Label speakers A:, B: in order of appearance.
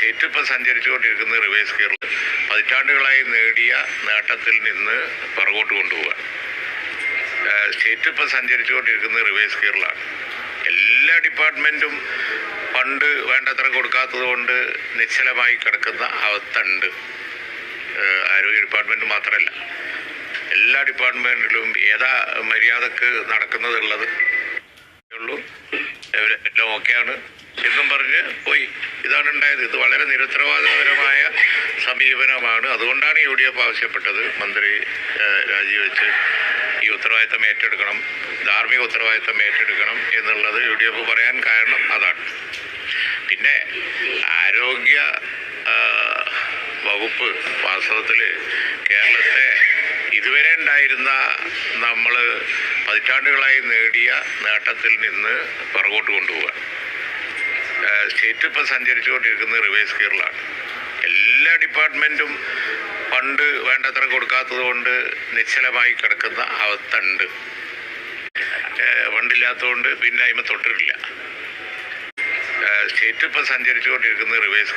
A: State ഇപ്പം സഞ്ചരിച്ചുകൊണ്ടിരിക്കുന്നത് reverse ഗിയറിൽ പതിറ്റാണ്ടുകളായി നേടിയ നേട്ടത്തിൽ നിന്ന് പുറകോട്ട് കൊണ്ടുപോവുക സ്റ്റേറ്റ് ഇപ്പം സഞ്ചരിച്ചുകൊണ്ടിരിക്കുന്നത് റിവേഴ്സ് ഗിയറിലാണ് എല്ലാ ഡിപ്പാർട്ട്മെന്റും ഫണ്ട് വേണ്ടത്ര കൊടുക്കാത്തത് കൊണ്ട് നിശ്ചലമായി കിടക്കുന്ന അവസ്ഥ ഉണ്ട് ആരോഗ്യ ഡിപ്പാർട്ട്മെന്റ് മാത്രമല്ല എല്ലാ ഡിപ്പാർട്ട്മെന്റിലും ഏതാ മര്യാദയ്ക്ക് നടക്കുന്നതുള്ളത് ഉള്ളൂ. എല്ലാം ഓക്കെയാണ്. എന്നും പറഞ്ഞ് ഇതാണ് ഉണ്ടായത് ഇത് വളരെ നിരുത്തരവാദപരമായ സമീപനമാണ്. അതുകൊണ്ടാണ് യു ഡി എഫ് ആവശ്യപ്പെട്ടത്. മന്ത്രി രാജിവെച്ച് ഈ ഉത്തരവാദിത്തം ഏറ്റെടുക്കണം ധാർമ്മിക ഉത്തരവാദിത്തം ഏറ്റെടുക്കണം എന്നുള്ളത് യു ഡി എഫ് പറയാൻ കാരണം അതാണ്. പിന്നെ ആരോഗ്യ വകുപ്പ് വാസ്തവത്തിൽ കേരളത്തെ ഇതുവരെ ഉണ്ടായിരുന്ന നമ്മൾ പതിറ്റാണ്ടുകളായി നേടിയ നേട്ടത്തിൽ നിന്ന് പുറകോട്ട് കൊണ്ടുപോവുക. ഏഹ് സ്റ്റേറ്റ് ഇപ്പം സഞ്ചരിച്ചുകൊണ്ടിരിക്കുന്നത് റിവേഴ്സ് ഗിയറിലാണ് എല്ലാ ഡിപ്പാർട്ട്മെന്റും ഫണ്ട് വേണ്ടത്ര കൊടുക്കാത്തത് കൊണ്ട് നിശ്ചലമായി കിടക്കുന്ന അവസ്ഥ ഉണ്ട് ഫണ്ടില്ലാത്തതുകൊണ്ട് പിന്നെ അതിമ തൊട്ടിട്ടില്ല. സ്റ്റേറ്റ് ഇപ്പം സഞ്ചരിച്ചുകൊണ്ടിരിക്കുന്നത് റിവേഴ്സ്